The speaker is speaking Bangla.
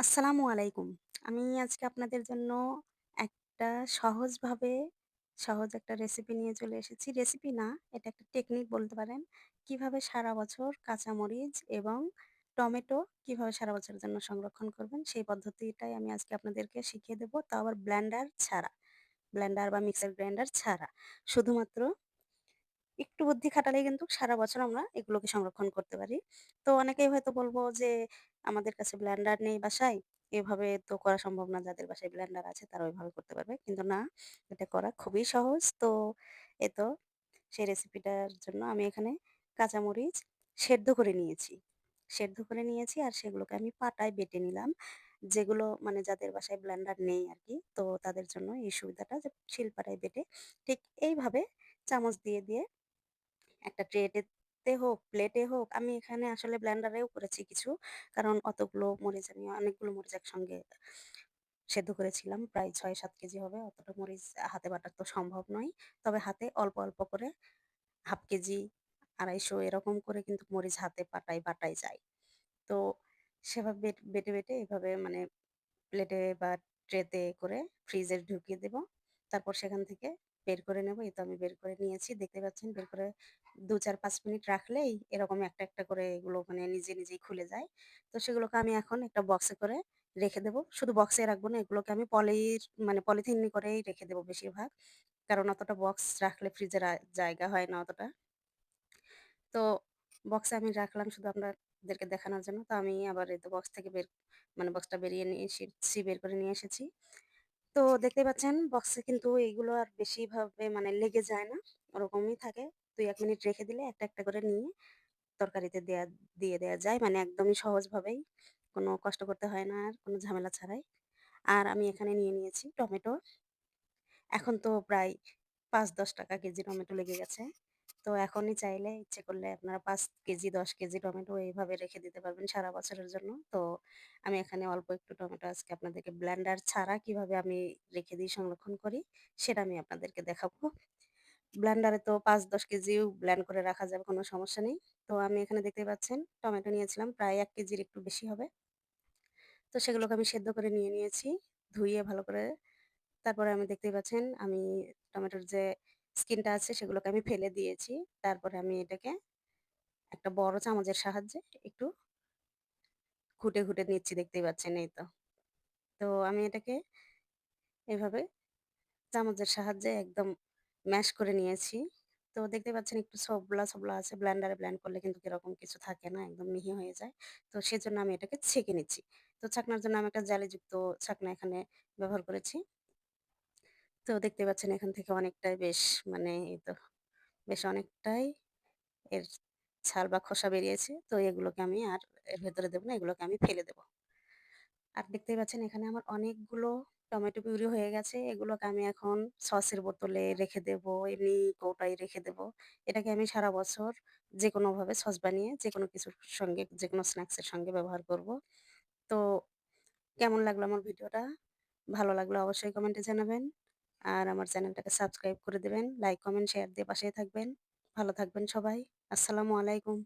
আসসালামু আলাইকুম। আমি আজকে আপনাদের জন্য একটা সহজভাবে সহজ একটা রেসিপি নিয়ে চলে এসেছি। রেসিপি না, এটা একটা টেকনিক বলতে পারেন। কীভাবে সারা বছর কাঁচামরিচ এবং টমেটো কীভাবে সারা বছরের জন্য সংরক্ষণ করবেন, সেই পদ্ধতিটাই আমি আজকে আপনাদেরকে শিখিয়ে দেব। তা আবার ব্লেন্ডার ছাড়া। ব্ল্যান্ডার বা মিক্সার গ্রাইন্ডার ছাড়া। শুধুমাত্র একটু বুদ্ধি খাটালেই কিন্তু সারা বছর আমরা এগুলোকে সংরক্ষণ করতে পারি। তো অনেকেই হয়তো বলব যে, "আমাদের কাছে ব্লেন্ডার নেই বাসায়। এভাবে তো করা সম্ভব না। যাদের বাসায় ব্লেন্ডার আছে তারা ওইভাবে করতে পারবে।" কিন্তু না, এটা করা খুবই সহজ। তো এই তো সেই রেসিপিটার জন্য আমি এখানে কাঁচামরিচ সেদ্ধ করে নিয়েছি। সেদ্ধ করে নিয়েছি আর সেগুলোকে আমি পাটায় বেটে নিলাম। যেগুলো মানে যাদের বাসায় ব্লেন্ডার নেই আর কি তো তাদের জন্য এই সুবিধাটা যে শিলপাটায় বেটে ঠিক এইভাবে চামচ দিয়ে, দিয়ে একটা ট্রেতে হোক, প্লেটে হোক, আমি এখানে আসলে ব্লেন্ডারেও করেছি কিছু। কারণ অতগুলো মরিচ আমি অনেকগুলো মরিচ একসঙ্গে সেদ্ধ করেছিলাম। প্রায় ৬-৭ কেজি হবে। অতটা মরিচ হাতে বাটা তো সম্ভব নয়। তবে হাতে অল্প, অল্প করে ১/২ কেজি, ২৫০ এরকম করে কিন্তু মরিচ হাতে পাটায় বাটাই যায়। তো সেভাবে বেটে, বেটে এভাবে মানে প্লেটে বা ট্রেতে করে ফ্রিজে ঢুকিয়ে দেব। তারপর সেখান থেকে বের করে নেব। এই তো আমি বের করে নিয়েছি। দেখতে পাচ্ছেন বের করে ২-৪-৫ মিনিট রাখলেই এরকম একটা, একটা করে এগুলো মানে নিজে, নিজেই খুলে যায়। তো সেগুলোকে আমি এখন একটা বক্সে করে রেখে দেব। শুধু বক্সে রাখব না, এগুলোকে আমি পলির মানে পলিথিন করেই রেখে দেব বেশিরভাগ। কারণ অতটা বক্স রাখলে ফ্রিজে রা জায়গা হয় না অতটা। তো বক্সে আমি রাখলাম শুধু আপনাদেরকে দেখানোর জন্য। তো আমি আবার এই তো বক্স থেকে বের মানে বক্সটা বেরিয়ে নিয়ে এসেছি, বের করে নিয়ে এসেছি। তো দেখতে পাচ্ছেন বক্সে কিন্তু এগুলো আর বেশিভাবে মানে লেগে যায় না। ওরকমই থাকে। ২-১ মিনিট রেখে দিলে একটা, একটা করে নিয়ে তরকারিতে দেয়া দিয়ে দেওয়া যায়। মানে একদমই সহজভাবেই। কোনো কষ্ট করতে হয় না আর, কোনো ঝামেলা ছাড়াই। আর আমি এখানে নিয়ে নিয়েছি টমেটো। এখন তো প্রায় ৳৫-১০ কেজি টমেটো লেগে গেছে। তো এখনই চাইলে ইচ্ছে করলে আপনারা পাঁচ কেজি, ১০ কেজি টমেটো এইভাবে রেখে দিতে পারবেন সারা বছরের জন্য। তো আমি এখানে অল্প একটু টমেটো আজকে আপনাদেরকে ব্ল্যান্ডার ছাড়া কীভাবে আমি রেখে দিই, সংরক্ষণ করি, সেটা আমি আপনাদেরকে দেখাবো। ব্ল্যান্ডারে তো ৫-১০ কেজিও ব্ল্যান্ড করে রাখা যাবে, কোনো সমস্যা নেই। তো আমি এখানে দেখতেই পাচ্ছেন টমেটো নিয়েছিলাম প্রায় এক কেজির একটু বেশি হবে। তো সেগুলোকে আমি সেদ্ধ করে নিয়ে নিয়েছি, ধুইয়ে ভালো করে। তারপরে আমি দেখতেই পাচ্ছেন আমি টমেটোর যে স্কিনটা আছে সেগুলোকে আমি ফেলে দিয়েছি। তারপরে আমি এটাকে একটা বড় চামচের সাহায্যে একটু ঘুটে, ঘুটে নিচ্ছি দেখতেই পাচ্ছেন এই তো। তো আমি এটাকে এভাবে চামচের সাহায্যে একদম ম্যাশ করে নিয়েছি। তো দেখতে পাচ্ছেন একটু সবলা সবলা আছে। ব্ল্যান্ডারে ব্ল্যান্ড করলে কিন্তু এরকম কিছু থাকে না, একদম মিহি হয়ে যায়। তো সেজন্য আমি এটাকে ছেঁকে নিচ্ছি। তো ছাঁকনার জন্য আমি একটা জালিযুক্ত ছাঁকনা এখানে ব্যবহার করেছি। তো দেখতে পাচ্ছেন এখান থেকে অনেকটাই বেশ মানে এই তো বেশ অনেকটাই এর ছাল বা খোসা বেরিয়েছে। তো এগুলোকে আমি আর এর ভেতরে দেবো না, এগুলোকে আমি ফেলে দেব। আর দেখতেই পাচ্ছেন এখানে আমার অনেকগুলো টমেটো পিউরি হয়ে গেছে। এগুলোকে আমি এখন সসের বোতলে রেখে দেব, এমনি কৌটায় রেখে দেব। এটাকে আমি সারা বছর যেকোনোভাবে সস বানিয়ে যেকোনো কিছুর সঙ্গে, যেকোনো স্ন্যাকসের সঙ্গে ব্যবহার করব। তো কেমন লাগল আমার ভিডিওটা? ভালো লাগল অবশ্যই কমেন্টে জানাবেন। আর আমার চ্যানেলটাকে সাবস্ক্রাইব করে দেবেন। লাইক, কমেন্ট, শেয়ার দিয়ে পাশে থাকবেন। ভালো থাকবেন সবাই। আসসালামু আলাইকুম।